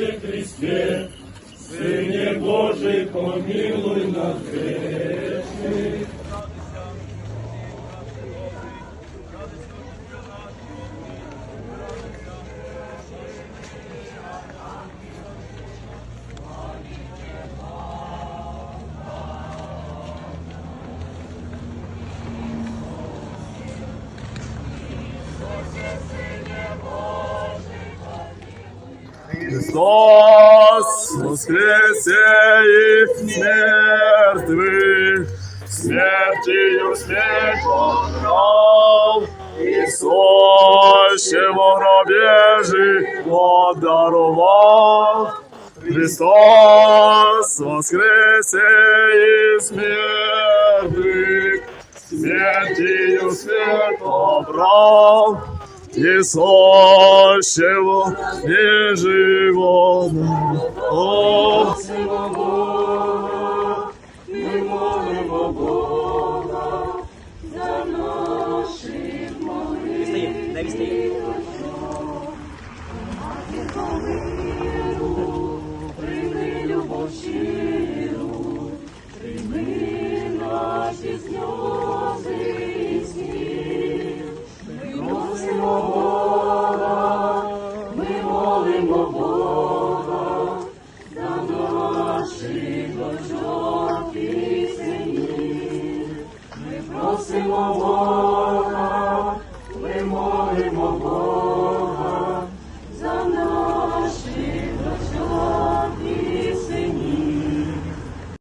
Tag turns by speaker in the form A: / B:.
A: Иисусе Христе, Сыне Божий, помилуй нас грешных.
B: Христос воскресе из мертвых, смертью смерть подрал, Иисус, чего гробе живот даровал. Христос воскресе из мертвых, смертью смерть побрал. Иисус, чего не живого, о,
A: Ми молимо Бога за наших молитв.
C: Встає, дай
A: Hallelujah.